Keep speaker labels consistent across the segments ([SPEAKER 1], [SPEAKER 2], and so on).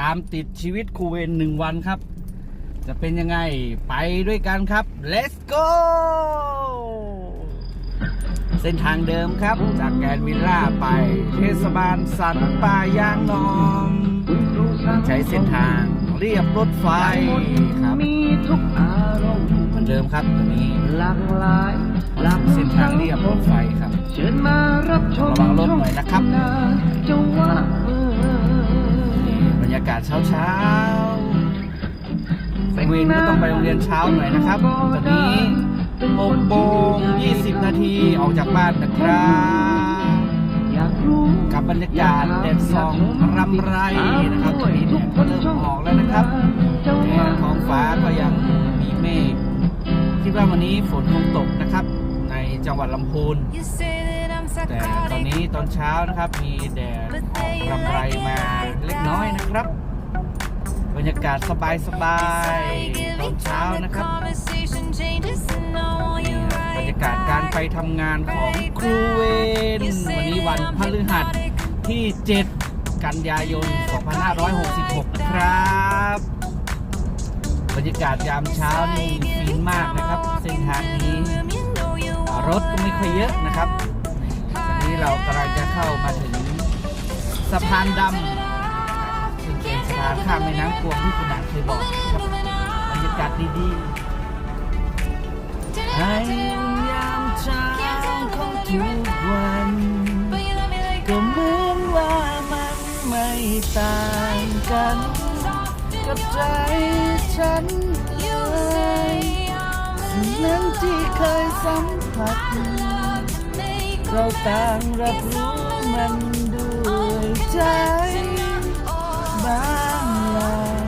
[SPEAKER 1] ตามติดชีวิตครูเวนหนึ่งวันครับ จะเป็นยังไงไปด้วยกันครับ let's go เส้นทางเดิมครับ จากแกรนด์วิลล่าไปเทศบาลสันป่ายางนอม ใช้เส้นทางเรียบรถไฟครับ
[SPEAKER 2] มีทุกอารมณ์
[SPEAKER 1] เหมือนเดิมครับตัวนี้
[SPEAKER 2] หลากหลายหลาก
[SPEAKER 1] เส้นทางเรียบรถไฟครับ
[SPEAKER 2] เชิญมารับชม
[SPEAKER 1] ระวังรถหน่อยนะครับ
[SPEAKER 2] จะว่าเออ
[SPEAKER 1] นี่บ รรยากาศเช้าเช้าๆเวนก็ต้องไปโรงเรียนเช้าหน่อยนะครับ ตอนนี้6โมง20นาทีออกจากบ้านนะครับ
[SPEAKER 2] อยากรู้
[SPEAKER 1] กับบรรยากาศแดดส่องรำไรนะครับตอนนี้แดดก็เริ่มออกแล้วนะครับแต่ท้องฟ้าก็ยังมีเมฆคิดว่าวันนี้ฝนคงตกนะครับ ในจังหวัดลำพูน แต่ตอนนี้ตอนเช้านะครับมีแดดออกรำไรมาเล็กน้อยนะครับ บรรยากาศสบายสบายๆตอนเช้านะครับนี่ครับบรรยากาศการไปทำงานของครูเวนวันนี้วันพฤหัสที่ 7 กันยายน 2566 นะครับบรรยากาศยามเช้านี่ฟินมากนะครับ เส้นทางนี้รถก็ไม่ค่อยเยอะนะครับ เรากำลังจะเข้ามาถึงสะพานดำซึ่งเป็นสะพานข้ามแม่น้ำกวงที่คุณอาเคยบอกครับบรรยากาศดีๆให้ยามเช้าของทุกวัน ก็เหมือนว่ามันไม่ต่างกัน กับใจฉันเลยสิ่งนั้นที่เคยสัมผัส เราต่างรับรู้มันด้วยใจบางอย่าง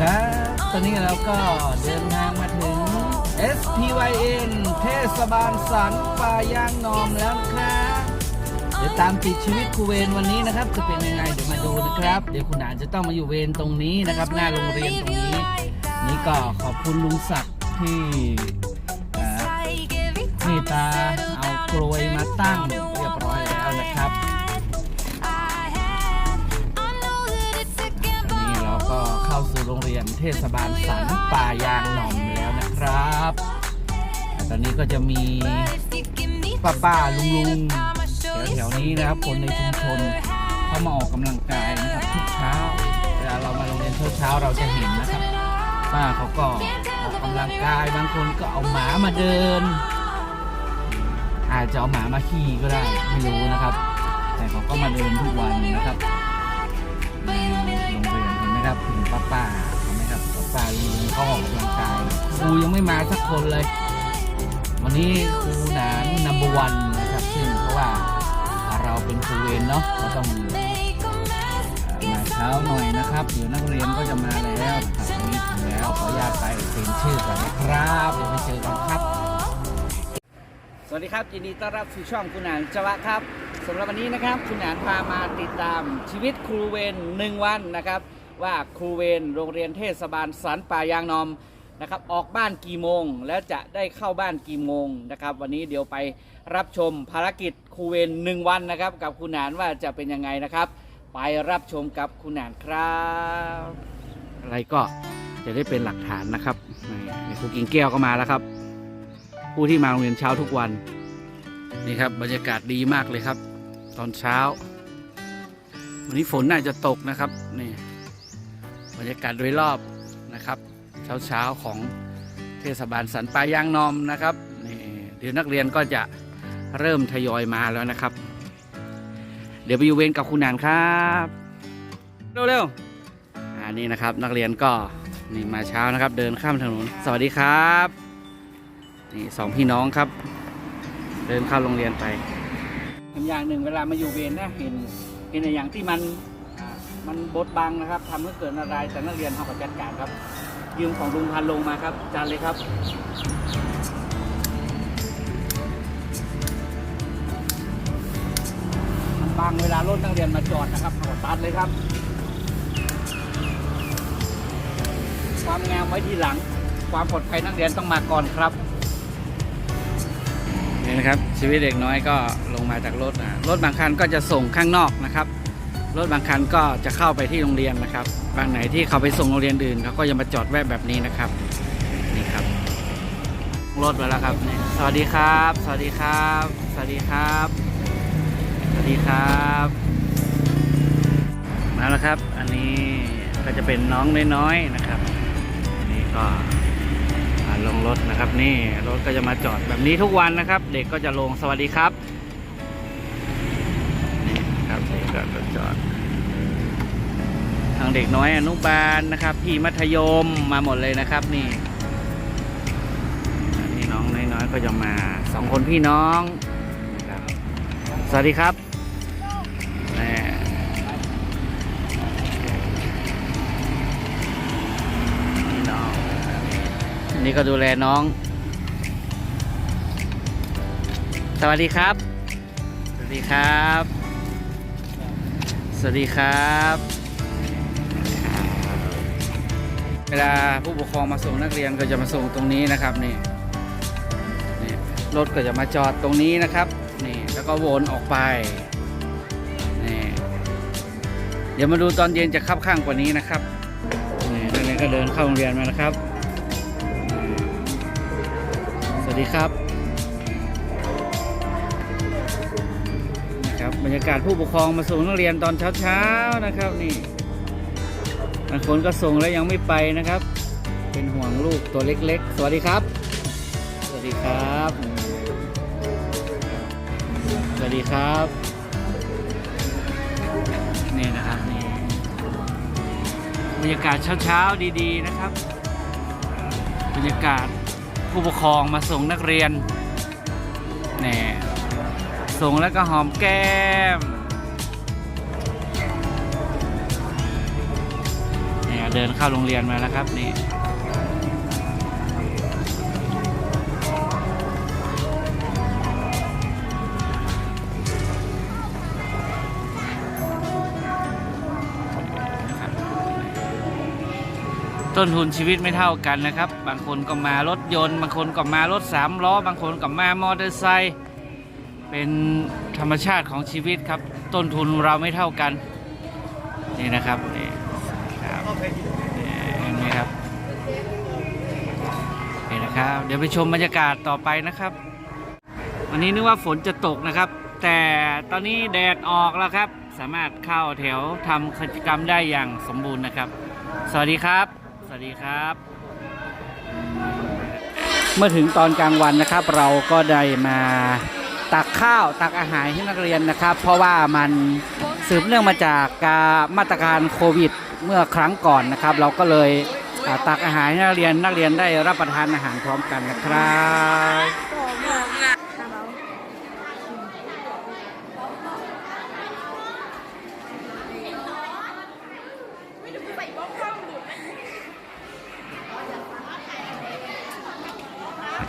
[SPEAKER 1] ครับ ตอนนี้เราก็เดินทางมาถึง SPYN เทศบาลสันป่ายางนอมแล้วนะครับเดี๋ยวตามติดชีวิตครูเวนวันนี้นะครับจะเป็นยังไงเดี๋ยวมาดูนะครับ เดี๋ยวคุณหนานจะต้องมาอยู่เวรตรงนี้นะครับ หน้าโรงเรียนตรงนี้ นี่ก็ขอบคุณลุงศักดิ์ที่
[SPEAKER 3] every
[SPEAKER 1] เมตาเอากลวยมาตั้งเรียบร้อยแล้วนะครับนนี้
[SPEAKER 3] gamble
[SPEAKER 1] เราก็เข้าสู่โรงเรียนเทศบาลสันป่ายางหน่อมแล้วนะครับ ตอนนี้ก็จะมีป้าป้าลุงลุงแถวแถวๆนี้นะครับ คนในชุมชนเขามาออกกำลังกายนะครับทุกเช้าเวลาเรามาโรงเรียนเช้าเราจะเห็นนะครับป้าเขาก็ออกกำลังกายบางคนก็เอาหมามาเดิน อาจจะเอาหมามาขี่ก็ได้ไม่รู้นะครับ แต่เขาก็มาเดินทุกวันนะครับโรงเรียนเห็นไหมครับเห็นป้าป้าเห็นไหมครับป้าป้าลุงเขาออกกำลังกายครูยังไม่มาสักคนเลย วันนี้ครูหนานนัมเบอร์วันนะครับซึ่งเพราะว่าเราเป็นครูเวรเนาะเราต้องมาเช้าหน่อยนะครับเดี๋ยวนักเรียนก็จะมาแล้วนะครับนนี้ถึงแล้วขออนุญาตไปเซ็นชื่อก่อนนะครับเดี๋ยวไปเจอกันครับ สวัสดีครับยินดีต้อนรับสู่ช่องคุณหนานจวะครับสำหรับวันนี้นะครับคุณหนานพามาติดตามชีวิตครูเวรหนึ่งวันนะครับ ว่าครูเวรโรงเรียนเทศบาลสันป่ายางนอมนะครับ ออกบ้านกี่โมง แล้วจะได้เข้าบ้านกี่โมงนะครับ วันนี้เดี๋ยวไปรับชมภารกิจครูเวรหนึ่งวันนะครับ กับคุณหนานว่าจะเป็นยังไงนะครับ ไปรับชมกับคุณหนานครับ อะไรก็จะได้เป็นหลักฐานนะครับนี่ครูกิงแก้วก็มาแล้วครับ ผู้ที่มาโรงเรียนเช้าทุกวัน นี่ครับบรรยากาศดีมากเลยครับ ตอนเช้า วันนี้ฝนน่าจะตกนะครับนี่บรรยากาศโดยรอบนะครับ เช้าเช้าๆของเทศบาลสันปายางนอมนะครับนี่เดี๋ยวนักเรียนก็จะเริ่มทยอยมาแล้วนะครับ เดี๋ยวไปอยู่เวรกับคุณนานครับเร็วๆอ่านี่นะครับนักเรียนก็นี่มาเช้านะครับ เดินข้ามถนน สวัสดีครับ นี่สองพี่น้องครับ เดินเข้าโรงเรียนไปอย่างหนึ่งเวลามาอยู่เวรนะเห็นเห็นอย่างที่มันมันบดบังนะครับทำให้เกิดอะไรแต่นักเรียนเขาก็จัดการครับ ยืมของลุงพันลงมาครับจานเลยครับมันบังเวลารถนักเรียนมาจอดนะครับเขาตัดเลยครับ ความงามไว้ทีหลัง ความปลอดภัยนักเรียนต้องมาก่อนครับ นะครับ ชีวิตเด็กน้อยก็ลงมาจากรถนะรถบางคันก็จะส่งข้างนอกนะครับ รถบางคันก็จะเข้าไปที่โรงเรียนนะครับ บางไหนที่เขาไปส่งโรงเรียนอื่นเขาก็จะมาจอดแวะแบบนี้นะครับนี่ครับรถมาแล้วครับ สวัสดีครับ สวัสดีครับ สวัสดีครับ สวัสดีครับมาแล้วครับ อันนี้ก็จะเป็นน้องน้อยๆนะครับนี่ก็ ลงรถนะครับ นี่รถก็จะมาจอดแบบนี้ทุกวันนะครับ เด็กก็จะลงสวัสดีครับนี่ครับเด็กก็จะจอด ทางเด็กน้อยอนุบาลนะครับ พี่มัธยมมาหมดเลยนะครับ นี่นี่น้องน้อยๆก็จะมาสองคนพี่น้องสวัสดีครับ อันนี่ก็ดูแลน้อง สวัสดีครับ สวัสดีครับ สวัสดีครับ เวลาผู้ปกครองมาส่งนักเรียนก็จะมาส่งตรงนี้นะครับนี่นี่รถก็จะมาจอดตรงนี้นะครับนี่แล้วก็วนออกไปนี่เดี๋ยวมาดูตอนเย็นจะคับข้างกว่านี้นะครับนี่นักเรียนก็เดินเข้าโรงเรียนมานะครับ ดีครับนะครับบรรยากาศผู้ปกครองมาส่งนักเรียนตอนเช้าๆนะครับนี่บางคนก็ส่งแล้วยังไม่ไปนะครับ เป็นห่วงลูกตัวเล็กๆ สวัสดีครับ สวัสดีครับ สวัสดีครับ นี่นะครับนี่บรรยากาศเช้าๆดีๆนะครับ บรรยากาศ ผู้ปกครองมาส่งนักเรียนนี่ส่งแล้วก็หอมแก้มเนี่ยเดินเข้าโรงเรียนมาแล้วครับนี่ ต้นทุนชีวิตไม่เท่ากันนะครับ บางคนก็มารถยนต์ บางคนก็มารถสามล้อ บางคนก็มามอเตอร์ไซค์เป็นธรรมชาติของชีวิตครับ ต้นทุนเราไม่เท่ากัน นี่นะครับนี่ครับนี่เห็นไหมครับนี่นะครับ เดี๋ยวไปชมบรรยากาศต่อไปนะครับ วันนี้นึกว่าฝนจะตกนะครับ แต่ตอนนี้แดดออกแล้วครับ สามารถเข้าแถวทำกิจกรรมได้อย่างสมบูรณ์นะครับ สวัสดีครับ สวัสดีครับ เมื่อถึงตอนกลางวันนะครับ เราก็ได้มาตักข้าวตักอาหารให้นักเรียนนะครับ เพราะว่ามันสืบเนื่องมาจากการมาตรการโควิดเมื่อครั้งก่อนนะครับ เราก็เลยตักอาหารให้นักเรียนนักเรียนได้รับประทานอาหารพร้อมกันนะครับ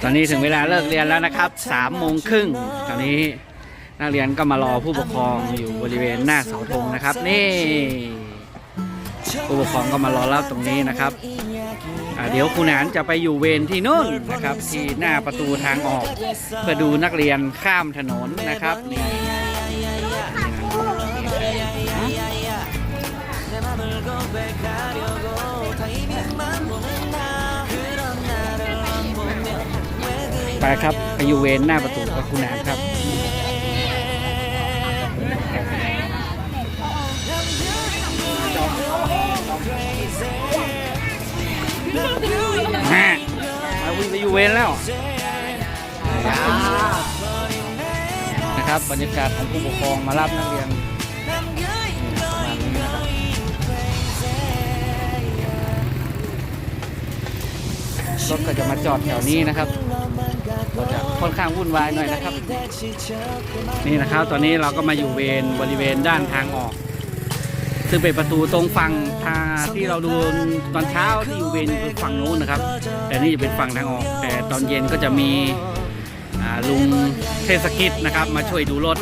[SPEAKER 1] ตอนนี้ถึงเวลาเลิกเรียนแล้วนะครับสามโมงครึ่งตอนนี้นักเรียนก็มารอผู้ปกครองอยู่บริเวณหน้าเสาธงนะครับ นี่ ผู้ปกครองก็มารอรับตรงนี้นะครับเดี๋ยวครูหนานจะไปอยู่เวรที่นู่นนะครับ ที่หน้าประตูทางออกเพื่อดูนักเรียนข้ามถนนนะครับนี่ ไปครับไปยูเวรหน้าประตูกับครูนานครับฮะมาวิ่งไปยูเวรแล้วนะครับบรรยากาศของผู้ปกครองมารับนักเรียน รถก็จะมาจอดแถวนี้นะครับก็จะค่อนข้างวุ่นวายหน่อยนะครับ นี่นะครับ ตอนนี้เราก็มาอยู่เวรบริเวณด้านทางออก ซึ่งเป็นประตูตรงฝั่งทางที่เราดูตอนเช้าที่อยู่เวรฝั่งนู้นนะครับ แต่นี่จะเป็นฝั่งทางออก แต่ตอนเย็นก็จะมีลุงเทศกิจนะครับ มาช่วยดูรถ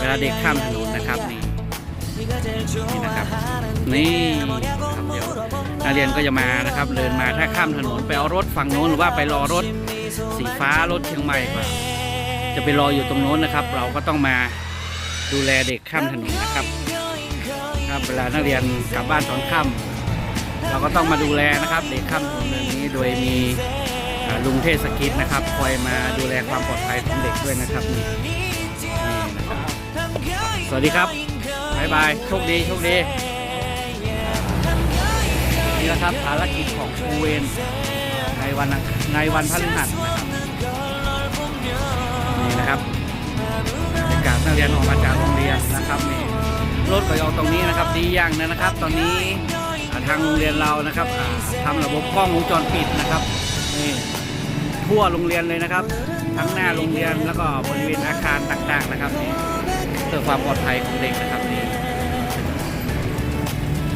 [SPEAKER 1] เวลาเด็กข้ามถนนนะครับนี่นี่นะครับนี่ เดี๋ยวนักเรียนก็จะมานะครับ เดินมาถ้าข้ามถนนไปเอารถฝั่งโน้นหรือว่าไปรอรถสีฟ้ารถเชียงใหม่มาจะไปรออยู่ตรงโน้นนะครับ เราก็ต้องมาดูแลเด็กข้ามถนนนะครับครับเวลานักเรียนกลับบ้านตอนค่ำเราก็ต้องมาดูแลนะครับเด็กค่ำคนนี้โดยมีลุงเทศกิจนะครับคอยมาดูแลความปลอดภัยของเด็กด้วยนะครับนี่นี่นะครับ สวัสดีครับบ๊ายบายโชคดีโชคดี นี่แหละครับภารกิจของครูเวนในวันในวันพฤหัสนะครับนี่นะครับบรรยากาศนักเรียนออกมาจากโรงเรียนนะครับนี่รถก็ยองตรงนี้นะครับดีอย่างหนึงนะครับ ตอนนี้ทางโรงเรียนเรานะครับอ่าทำระบบกล้องวงจรปิดนะครับนี่ทั่วโรงเรียนเลยนะครับ ทั้งหน้าโรงเรียนแล้วก็บริเวณอาคารต่างๆนะครับนี่เพื่อความปลอดภัยของเด็กนะครับนี่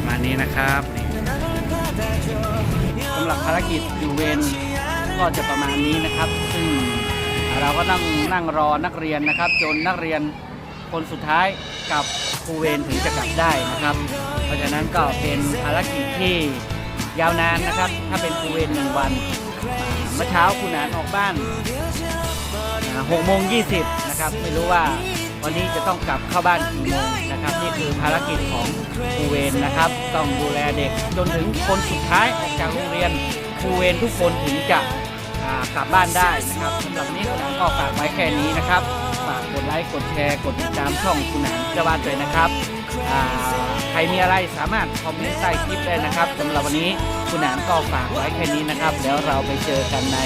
[SPEAKER 1] มานี้นะครับนี่ สำหรับภารกิจยูเวรก็จะประมาณนี้นะครับ ซึ่งเราก็นั่งนั่งรอนักเรียนนะครับ จนนักเรียนคนสุดท้ายกับครูเวรถึงจะกลับได้นะครับ เพราะฉะนั้นก็เป็นภารกิจที่ยาวนานนะครับ ถ้าเป็นครูเวรหนึ่งวันเมื่อเช้าคุณนานออกบ้านหกโมงยี่สิบนะครับ ไม่รู้ว่าวันนี้จะต้องกลับเข้าบ้านกี่โมง นะครับ นี่คือภารกิจของครูเวรนะครับ ต้องดูแลเด็กจนถึงคนสุดท้ายออกจากโรงเรียนครูเวรทุกคนถึงจะกลับบ้านได้นะครับสำหรับวันนี้คุณหนานก็ฝากไว้แค่นี้นะครับฝากกดไลค์กดแชร์กดติดตามช่องคุณหนานเจ้าบ้านเลยนะครับใครมีอะไรสามารถคอมเมนต์ใต้คลิปได้นะครับสำหรับวันนี้คุณหนานก็ฝากไว้แค่นี้นะครับเดี๋ยวเราไปเจอกันใน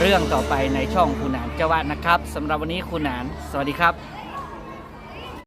[SPEAKER 1] เรื่องต่อไปในช่องคุณหนานเจ้าวาดนะครับสำหรับวันนี้คุณหนาน สวัสดีครับ